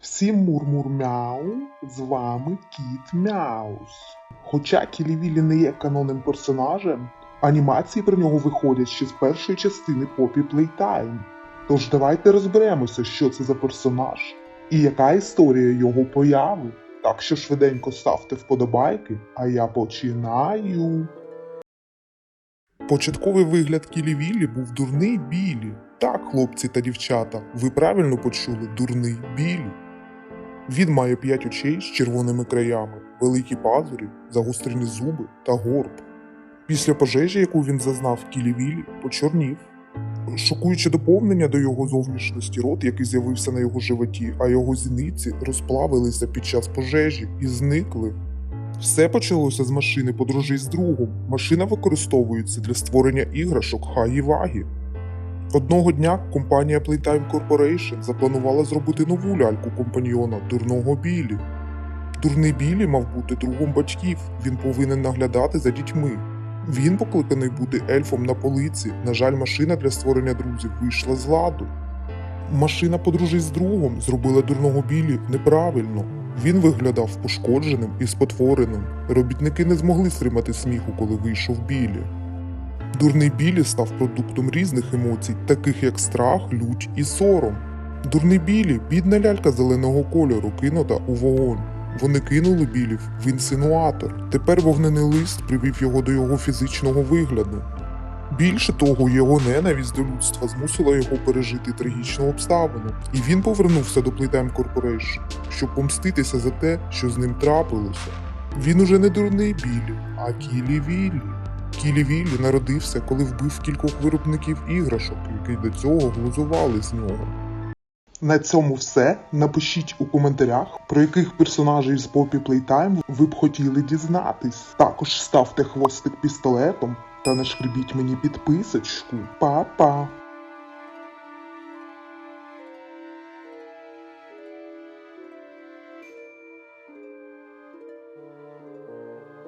Всім мур-мур-мяу, з вами Кіт Мяус. Хоча Кілівілі не є канонним персонажем, анімації про нього виходять ще з першої частини Poppy Playtime. Тож давайте розберемося, що це за персонаж і яка історія його появи. Так що швиденько ставте вподобайки, а я починаю. Початковий вигляд Кілівілі був дурний білі. Так, хлопці та дівчата, ви правильно почули дурний білі. Він має п'ять очей з червоними краями, великі пазурі, загострені зуби та горб. Після пожежі, яку він зазнав в Кілівілі, почорнів. Шокуюче доповнення до його зовнішності рот, який з'явився на його животі, а його зіниці розплавилися під час пожежі і зникли. Все почалося з машини подорожей з другом. Машина використовується для створення іграшок Хагі-Вагі. Одного дня компанія Playtime Corporation запланувала зробити нову ляльку компаньйона дурного Білі. Дурний Білі мав бути другом батьків, він повинен наглядати за дітьми. Він покликаний бути ельфом на полиці. На жаль, машина для створення друзів вийшла з ладу. Машина подружись з другом зробила дурного Білі неправильно. Він виглядав пошкодженим і спотвореним. Робітники не змогли стримати сміху, коли вийшов Білі. Дурний Білі став продуктом різних емоцій, таких як страх, лють і сором. Дурний Білі бідна лялька зеленого кольору, кинута у вогонь. Вони кинули Білів в інсинуатор. Тепер вогнений лист привів його до його фізичного вигляду. Більше того, його ненависть до людства змусила його пережити трагічну обставину, і він повернувся до Playtime Corporation, щоб помститися за те, що з ним трапилося. Він уже не дурний Білі, а Кілі Віллі. Кілі Віллі народився, коли вбив кількох виробників іграшок, які до цього глузували з нього. На цьому все. Напишіть у коментарях, про яких персонажів з Poppy Playtime ви б хотіли дізнатись. Також ставте хвостик пістолетом та нашкребіть мені підписочку. Па-па!